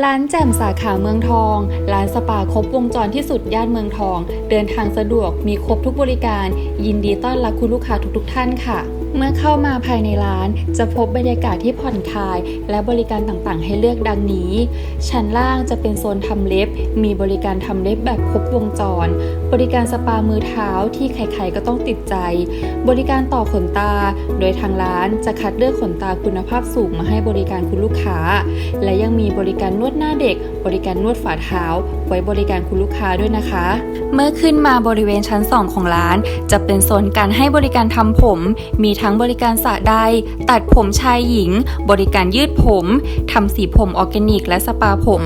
ร้านแจ่มสาขาเมืองทอง ร้านสปาครบวงจรที่สุดย่านเมืองทอง เดินทางสะดวกมีครบทุกบริการ ยินดีต้อนรับคุณลูกค้าทุกๆท่านค่ะ เมื่อเข้ามาภายในร้าน จะพบบรรยากาศที่ผ่อนคลาย และบริการต่างๆ ให้เลือกดังนี้ ชั้นล่างจะเป็นโซนทำเล็บ มีบริการทำเล็บแบบครบวงจร บริการสปามือเท้าที่ใครๆก็ต้องติดใจ บริการต่อขนตา โดยทางร้านจะคัดเลือกขนตาคุณภาพสูงมาให้บริการคุณลูกค้า และยังมีบริการนวดหน้าเด็ก บริการนวดฝ่าเท้า ไว้บริการคุณลูกค้าด้วยนะคะ เมื่อขึ้นมาบริเวณชั้น 2 ของร้าน จะเป็นโซนการให้บริการทำผม มีทั้งบริการสระใด ตัดผมชายหญิง บริการยืดผมทำสีผมออร์แกนิก และสปาผม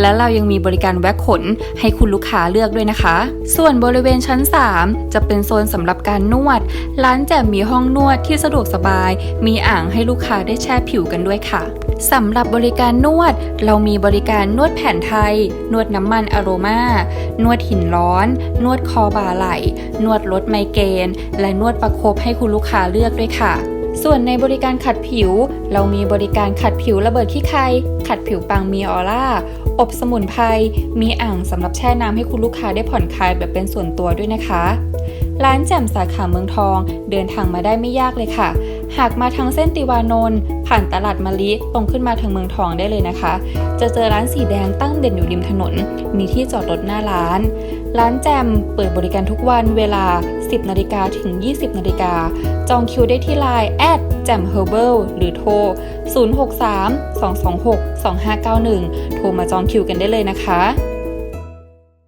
และเรายังมีบริการแว็กขนให้คุณลูกค้าเลือกด้วยนะคะ ส่วนบริเวณชั้น 3 จะเป็นโซนสำหรับการนวด ร้านแจ่มมีห้องนวดที่สะดวกสบาย มีอ่างให้ลูกค้าได้แช่ผิวกันด้วยค่ะสำหรับบริการนวด เรามีบริการนวดแผนไทย นวดน้ำมันอโรมานวดหินร้อน นวดคอบ่าไหล่ นวดลดไมเกรนและนวดประคบให้คุณลูกค้าเลือกด้วยค่ะ ส่วนในบริการขัดผิว เรามีบริการขัดผิวระเบิดขี้ใคร ขัดผิวปังมีออร่า อบสมุนไพร มีอ่างสำหรับแช่น้ำให้คุณลูกค้าได้ผ่อนคลายแบบเป็นส่วนตัวด้วยนะคะ ร้านแจ่มสาขาเมืองทอง เดินทางมาได้ไม่ยากเลยค่ะ หากมาทางเส้นติวานนท์ผ่านตลาดมะลิตรงขึ้นมาทางเมืองทองได้เลยนะคะ จะเจอร้านสีแดงตั้งเด่นอยู่ริมถนน มีที่จอดรถหน้าร้านร้านแจมเปิดบริการทุกวันเวลา 10 นาฬิกาถึง 20 นาฬิกา จองคิวได้ที่ไลน์แอดแจมเฮอร์เบิลหรือโทร 063 226 2591 โทรมาจองคิวกันได้เลยนะคะ